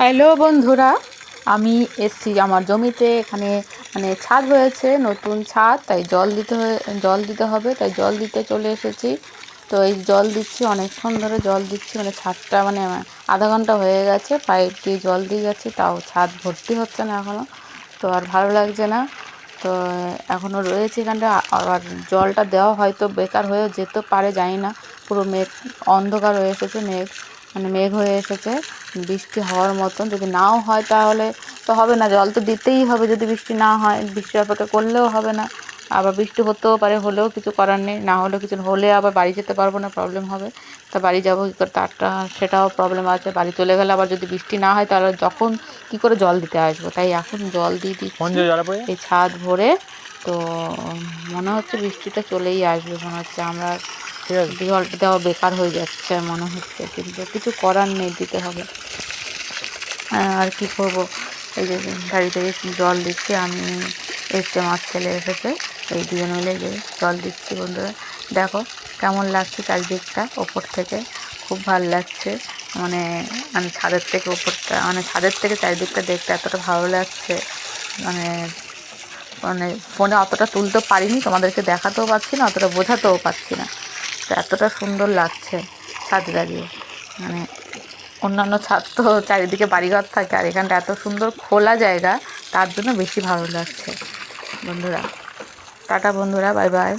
Hello বন্ধুরা, আমি এসছি আমার জমিতে। এখানে মানে ছাদ হয়েছে, নতুন ছাদ, তাই জল দিতে হয়ে, জল দিতে হবে, তাই জল দিতে চলে এসেছি। তো এই জল দিচ্ছি, অনেকক্ষণ ধরে জল দিচ্ছি মানে ছাদটা মানে আধা ঘণ্টা হয়ে গেছে পাইপ দিয়ে জল দিয়ে যাচ্ছি, তাও ছাদ ভর্তি হচ্ছে না এখনও তো আর ভালো লাগছে না। তো এখনও রয়েছে এখানটা, আবার জলটা দেওয়া হয়তো বেকার হয়েও যেতে পারে, জানি না। পুরো মেঘ অন্ধকার হয়ে এসেছে, মেঘ। মানে মেঘ হয়ে এসেছে। বৃষ্টি হওয়ার মতন। যদি নাও হয় তাহলে তো হবে না জল তো দিতেই হবে। যদি বৃষ্টি না হয় বৃষ্টির অপেক্ষা করলেও হবে না। আবার বৃষ্টি হতেও পারে হলেও কিছু করার নেই। না হলেও কিছু হলে আবার বাড়ি যেতে পারব না প্রবলেম হবে। তা বাড়ি যাব কী করে? তারটা সেটাও প্রবলেম আছে। বাড়ি চলে গেলে আবার যদি বৃষ্টি না হয় তাহলে যখন কী করে জল দিতে আসব? তাই এখন জল দিয়ে দিচ্ছি। যে এই ছাদ ভরে। তো মনে হচ্ছে বৃষ্টিটা চলেই আসবে মনে হচ্ছে আমরা জলটা দেওয়া বেকার হয়ে যাচ্ছে মনে হচ্ছে কিন্তু কিছু করার নেই দিতে হবে। হ্যাঁ, আর কি করব? এই যে গাড়ি থেকে জল দিচ্ছি আমি এসছে আমার ছেলে এসেছে এই দুজন মিলে যে জল দিচ্ছি বন্ধুরা। দেখো কেমন লাগছে চারিদিকটা ওপর থেকে খুব ভালো লাগছে। মানে মানে ছাদের থেকে ওপরটা মানে ছাদের থেকে চারিদিকটা দেখতে এতটা ভালো লাগছে। মানে মানে ফোনে অতটা তুলতে পারিনি তোমাদেরকে দেখাতেও পারছি না অতটা বোঝাতেও পারছি না। তো এতটা সুন্দর লাগছে ছাদে দাঁড়িয়ে মানে অন্যান্য ছাদ তো চারিদিকে বাড়িঘর থাকে আর এখানটা এত সুন্দর খোলা জায়গা, তার জন্য বেশি ভালো লাগছে। বন্ধুরা, টাটা বন্ধুরা, বাই বাই।